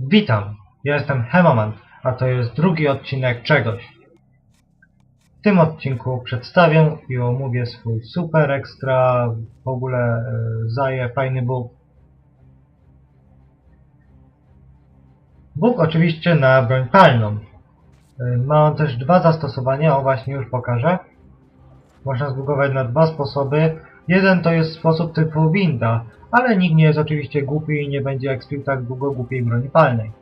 Witam, ja jestem Hemoman, a to jest drugi odcinek czegoś. W tym odcinku przedstawię i omówię swój super ekstra, w ogóle e, zaje fajny Bóg. Bóg oczywiście na broń palną. E, Ma on też dwa zastosowania, o właśnie już pokażę. Można zbugować na dwa sposoby. Jeden to jest sposób typu winda, ale nikt nie jest oczywiście głupi i nie będzie ekspił tak długo głupiej broni palnej.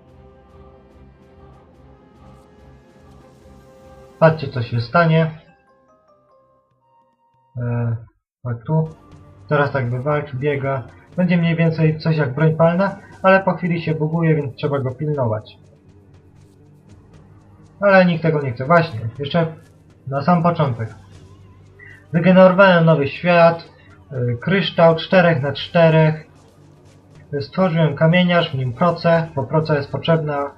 Patrzcie co się stanie. Eee, tak tu. Teraz tak wywalczy, biega. Będzie mniej więcej coś jak broń palna, ale po chwili się buguje, więc trzeba go pilnować. Ale nikt tego nie chce. Właśnie, jeszcze na sam początek. Wygenerowałem nowy świat, kryształ 4 na 4 Stworzyłem kamieniarz, w nim proce, bo proca jest potrzebna mm,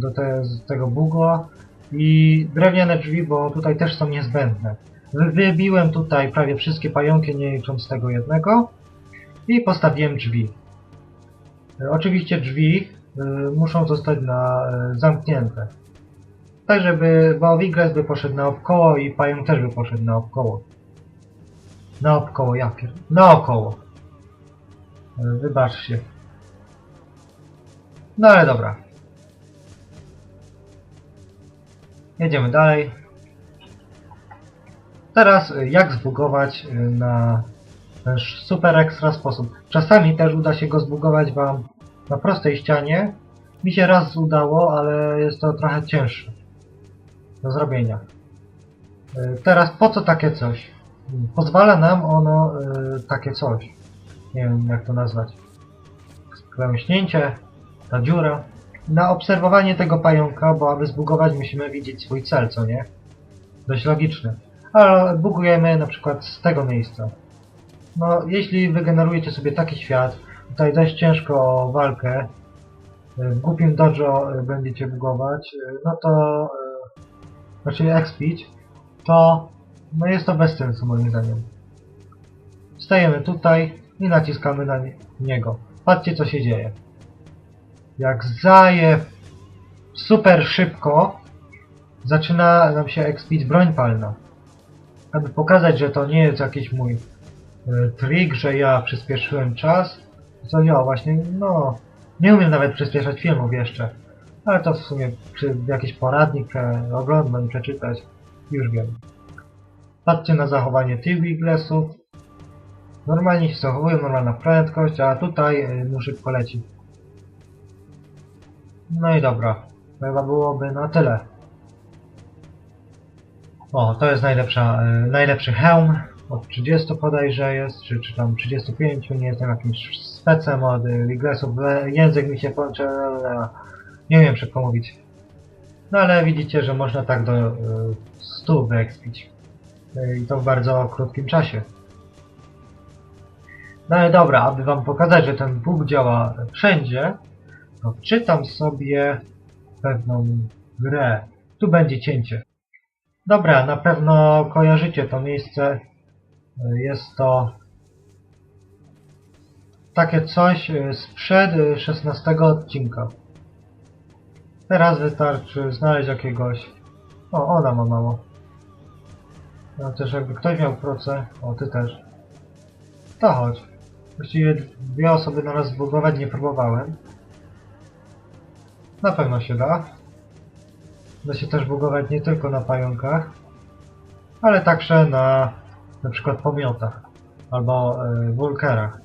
do te, tego bugło i drewniane drzwi, bo tutaj też są niezbędne. Wy- Wybiłem tutaj prawie wszystkie pająki, nie licząc tego jednego i postawiłem drzwi. Y, Oczywiście drzwi y, muszą zostać na, zamknięte. Tak, żeby, bo Wigles by poszedł naokoło i pająk też by poszedł naokoło. Naokoło, ja pier... Naokoło. E, Wybaczcie. No ale dobra. Jedziemy dalej. Teraz e, jak zbugować e, na super ekstra sposób. Czasami też uda się go zbugować wam na prostej ścianie. Mi się raz udało, ale jest to trochę cięższe do zrobienia. Teraz po co takie coś? Pozwala nam ono e, takie coś. Nie wiem jak to nazwać. Klęśnięcie, ta dziura. Na obserwowanie tego pająka, bo aby zbugować musimy widzieć swój cel, co nie? Dość logiczne. Ale bugujemy na przykład z tego miejsca. No, jeśli wygenerujecie sobie taki świat, tutaj dość ciężko walkę, e, w głupim dojo e, będziecie bugować, no to, znaczy expić, to no jest to bez sensu moim zdaniem. Stajemy tutaj i naciskamy na nie- niego. Patrzcie co się dzieje. Jak zaje super szybko, zaczyna nam się expić broń palna. Aby pokazać, że to nie jest jakiś mój e, trik, że ja przyspieszyłem czas. Co ja właśnie, no, nie umiem nawet przyspieszać filmów jeszcze. Ale to w sumie jakiś poradnik prze, oglądam, przeczytać. Już wiem. Patrzcie na zachowanie tych wiglesów. Normalnie się zachowują, normalna prędkość, a tutaj y, mu szybko leci. No i dobra. Chyba byłoby na tyle. O, to jest najlepsza, y, najlepszy hełm. Od 30 bodajże jest, czy, czy tam 35, nie jestem jakimś specem od y, wiglesów. Le- Język mi się ale nie wiem szybko mówić. No ale widzicie, że można tak do y, 100 wyekspić. I to w bardzo krótkim czasie. No ale dobra, aby wam pokazać, że ten Bóg działa wszędzie, to czytam sobie pewną grę. Tu będzie cięcie. Dobra, na pewno kojarzycie to miejsce. Jest to takie coś sprzed y, 16 odcinka. Teraz wystarczy znaleźć jakiegoś... O, ona ma mało. No też jakby ktoś miał proce, o ty też. To chodź. Właściwie dwie osoby na raz zbugować nie próbowałem. Na pewno się da. Da się też bugować nie tylko na pająkach, ale także na na przykład pomiotach albo y, wulkerach.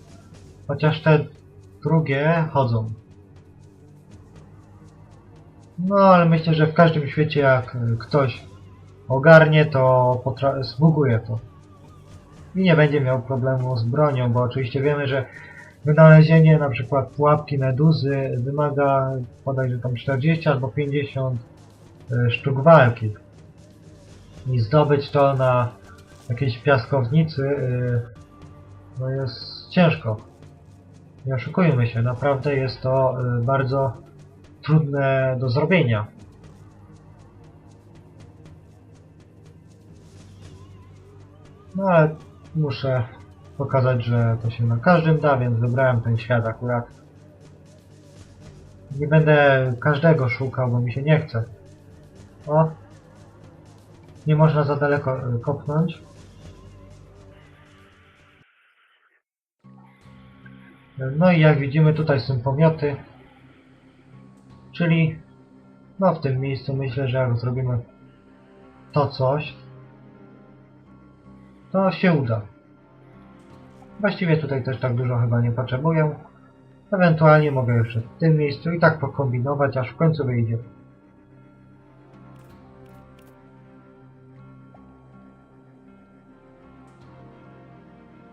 Chociaż te drugie chodzą. No ale myślę, że w każdym świecie jak y, ktoś ogarnie, to zbuguje to. I nie będzie miał problemu z bronią, bo oczywiście wiemy, że wynalezienie na przykład pułapki meduzy wymaga bodajże tam 40 albo 50 y, sztuk walki. I zdobyć to na jakiejś piaskownicy y, no jest ciężko. Nie oszukujmy się, naprawdę jest to y, bardzo trudne do zrobienia. No ale muszę pokazać, że to się na każdym da, więc wybrałem ten świat akurat. Nie będę każdego szukał, bo mi się nie chce. O! Nie można za daleko y, kopnąć. No i jak widzimy tutaj są pomioty. Czyli no w tym miejscu myślę, że jak zrobimy to coś, to się uda. Właściwie tutaj też tak dużo chyba nie potrzebuję. Ewentualnie mogę jeszcze w tym miejscu i tak pokombinować, aż w końcu wyjdzie.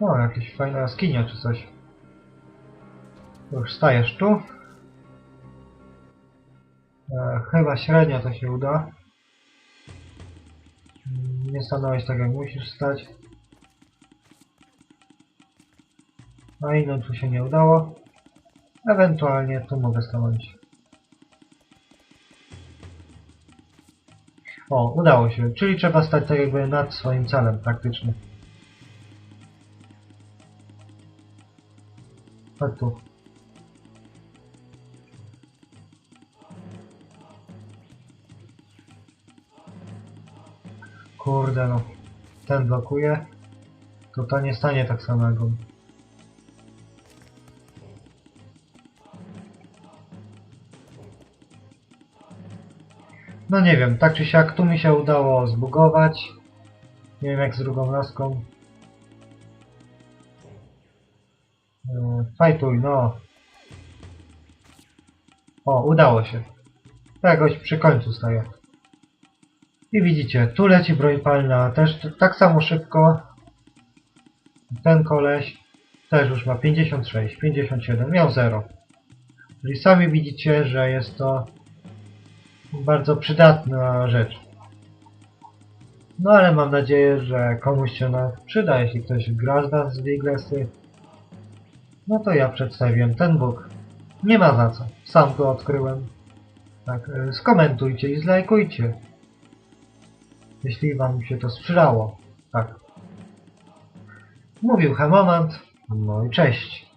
O, jakieś fajne jaskinia czy coś. Już stajesz tu. E, chyba średnio to się uda. Nie stanąłeś tak jak musisz stać. No i no tu się nie udało. Ewentualnie tu mogę stanąć. O, udało się. Czyli trzeba stać tak jakby nad swoim celem praktycznie. Chodź tu. Kurde no. Ten blokuje. To to nie stanie tak samego. No nie wiem, tak czy siak tu mi się udało zbugować. Nie wiem jak z drugą laską. E, Fajtuj, no. O, udało się. Jakoś przy końcu staję. I widzicie, tu leci broń palna, też tak samo szybko. Ten koleś też już ma 56, 57, miał 0. Czyli sami widzicie, że jest to bardzo przydatna rzecz. No ale mam nadzieję, że komuś się ona przyda, jeśli ktoś gra z nas w Diglesy. No to ja przedstawiłem ten book. Nie ma za co, sam go odkryłem. Tak, y, skomentujcie i zlajkujcie. Jeśli wam się to sprzydało. Tak. Mówił Hemomant. No i cześć.